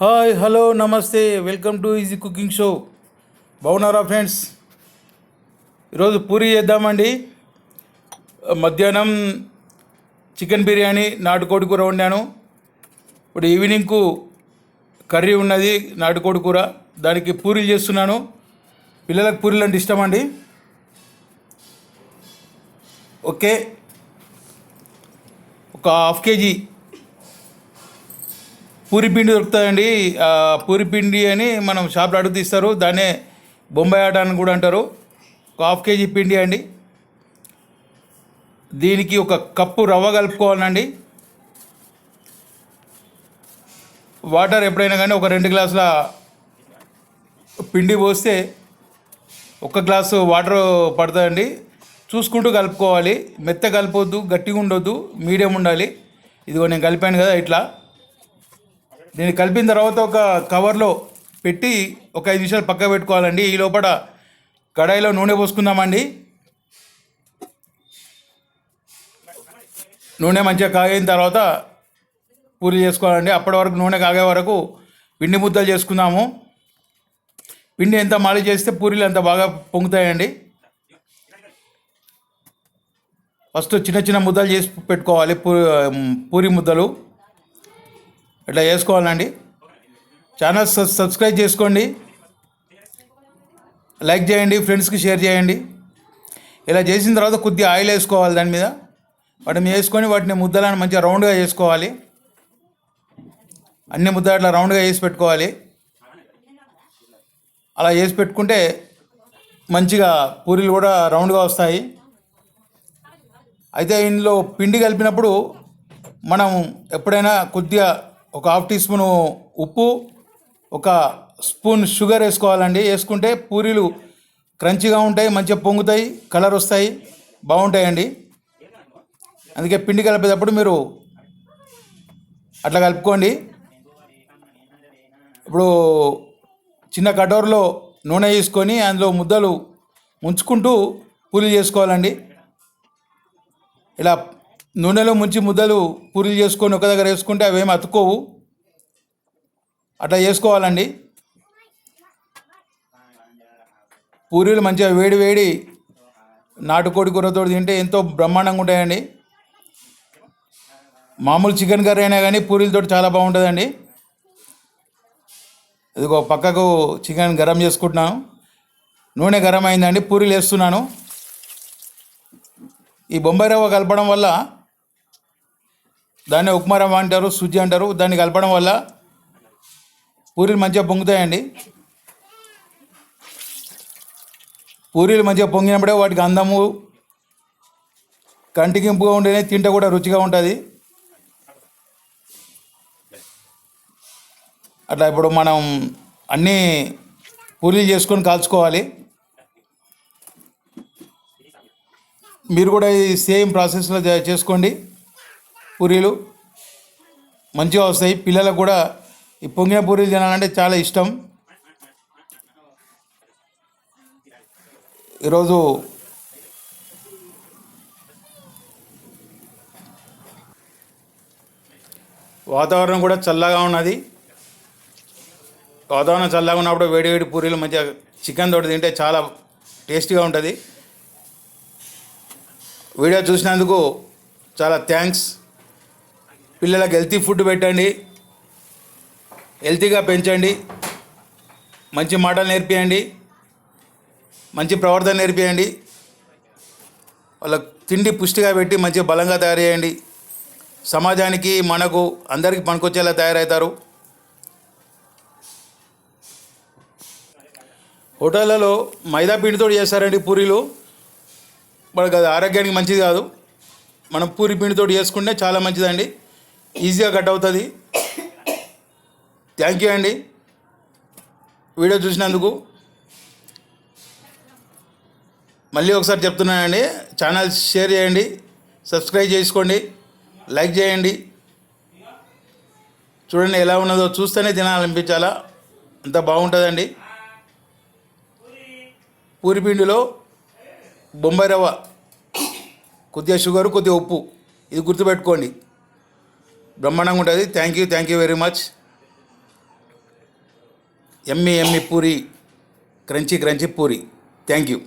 Hi hello నమస్తే welcome to easy cooking show. బాగున్నారా friends? ఈరోజు పూరి చేద్దామండి. మధ్యాహ్నం చికెన్ బిర్యానీ నాటుకోడి కూర వండాను. ఇప్పుడు ఈవినింగ్కు కర్రీ ఉన్నది నాటుకోడి కూర. దానికి పూరీలు చేస్తున్నాను. పిల్లలకు పూరీలు అంటే ఇష్టం అండి ఓకే. ఒక హాఫ్ కేజీ పూరి పిండి పూరిపిండి పూరి పిండి అని మనం షాప్లో అడుగు తీస్తారు. దాన్నే బొంబాయి ఆట అని కూడా అంటారు. ఒక హాఫ్ కేజీ పిండి అండి. దీనికి ఒక కప్పు రవ్వ కలుపుకోవాలండి. వాటర్ ఎప్పుడైనా కానీ ఒక రెండు గ్లాసుల పిండి పోస్తే ఒక గ్లాసు వాటర్ పడుతుందండి. చూసుకుంటూ కలుపుకోవాలి. మెత్త కలపొద్దు గట్టిగా ఉండొద్దు మీడియం ఉండాలి. ఇదిగో నేను కలిపాను కదా ఇట్లా. దీన్ని కలిపిన తర్వాత ఒక కవర్లో పెట్టి ఒక ఐదు నిమిషాలు పక్క పెట్టుకోవాలండి. ఈ లోపల కడాయిలో నూనె పోసుకుందామండి. నూనె మంచిగా కాగిన తర్వాత పూరి చేసుకోవాలండి. అప్పటి వరకు నూనె కాగే వరకు పిండి ముద్దలు చేసుకుందాము. పిండి ఎంత మాలి చేస్తే పూరీలు అంత బాగా పొంగుతాయండి. ఫస్ట్ చిన్న చిన్న ముద్దలు చేసి పెట్టుకోవాలి. పూరి పూరి ముద్దలు. ఇట్లా చేసుకోవాలండి? ఛానల్ సబ్- సబ్స్క్రైబ్ చేసుకోండి. లైక్ చేయండి ఫ్రెండ్స్కి షేర్ చేయండి. ఇలా చేసిన తర్వాత కొద్దిగా ఆయిల్ వేసుకోవాలి దాని మీద. వాటిని వేసుకొని వాటిని ముద్దలను మంచిగా రౌండ్గా చేసుకోవాలి. అన్ని ముద్దలు అట్లా రౌండ్గా వేసి పెట్టుకోవాలి. అలా వేసి పెట్టుకుంటే మంచిగా పూరీలు కూడా రౌండ్గా వస్తాయి. అయితే ఇందులో పిండి కలిపినప్పుడు మనం ఎప్పుడైనా కొద్దిగా ఒక హాఫ్ టీ స్పూన్ ఉప్పు ఒక స్పూన్ షుగర్ వేసుకోవాలండి. వేసుకుంటే పూరీలు క్రంచిగా ఉంటాయి మంచిగా పొంగుతాయి కలర్ వస్తాయి బాగుంటాయండి. అందుకే పిండి కలిపేటప్పుడు మీరు అట్లా కలుపుకోండి. ఇప్పుడు చిన్న కటోర్లో నూనె తీసుకొని అందులో ముద్దలు ముంచుకుంటూ పూరీలు చేసుకోవాలండి. ఇలా నూనెలో ముంచి ముద్దలు పూరీలు చేసుకొని ఒక దగ్గర వేసుకుంటే అవేమి అతుక్కోవు. అట్లా చేసుకోవాలండి. పూరీలు మంచిగా వేడి వేడి నాటుకోడి కూరతో తింటే ఎంతో బ్రహ్మాండంగా ఉంటాయండి. మామూలు చికెన్ కర్రీ అయినా కానీ పూరీలతో చాలా బాగుంటుందండి. ఇదిగో పక్కకు చికెన్ గరం చేసుకుంటున్నాను. నూనె గరం అయిందండి పూరీలు వేస్తున్నాను. ఈ బొంబాయి రవ్వ కలపడం వల్ల దాన్ని ఉప్మా రవ్వ అంటారు సుజ్జి అంటారు దాన్ని కలపడం వల్ల పూరీలు మంచిగా పొంగుతాయండి. పూరీలు మంచిగా పొంగినప్పుడే వాటికి అందము కంటికింపుగా ఉంటేనే తింటే కూడా రుచిగా ఉంటుంది. అట్లా ఇప్పుడు మనం అన్నీ పూరీలు చేసుకొని కాల్చుకోవాలి. మీరు కూడా ఈ సేమ్ ప్రాసెస్లో చేసుకోండి పూరీలు. మంచిగా వస్తాయి. పిల్లలకు కూడా ఈ పొంగిన పూరీలు తినాలంటే చాలా ఇష్టం. ఈరోజు వాతావరణం కూడా చల్లగా ఉన్నది. వాతావరణం చల్లగా ఉన్నప్పుడు వేడి వేడి పూరీలు మంచిగా చికెన్ తోటి తింటే చాలా టేస్టీగా ఉంటుంది. వీడియో చూసినందుకు చాలా థ్యాంక్స్. పిల్లలకు హెల్తీ ఫుడ్ పెట్టండి. హెల్తీగా పెంచండి. మంచి మాటలు నేర్పియండి. మంచి ప్రవర్తన నేర్పియండి. వాళ్ళకు తిండి పుష్టిగా పెట్టి మంచి బలంగా తయారు చేయండి. సమాజానికి మనకు అందరికీ పనికొచ్చేలా తయారవుతారు. హోటళ్ళలో మైదా పిండితో చేస్తారండి పూరీలు. మనకు అది ఆరోగ్యానికి మంచిది కాదు. మనం పూరి పిండితో చేసుకుంటే చాలా మంచిదండి. ఈజీగా కట్ అవుతుంది. థ్యాంక్ యూ అండి. వీడియో చూసినందుకు. మళ్ళీ ఒకసారి చెప్తున్నానండి ఛానల్ షేర్ చేయండి సబ్స్క్రైబ్ చేసుకోండి లైక్ చేయండి. చూడండి ఎలా ఉన్నదో చూస్తేనే తినాలనిపించాలా? అంత బాగుంటుందండి. పూరిపిండిలో బొంబాయి రవ్వ కొద్దిగా షుగర్ కొద్దిగా ఉప్పు ఇది గుర్తుపెట్టుకోండి. బ్రహ్మాండంగా ఉంటుంది. Thank you thank you very much. Yummy yummy puri crunchy crunchy puri. Thank you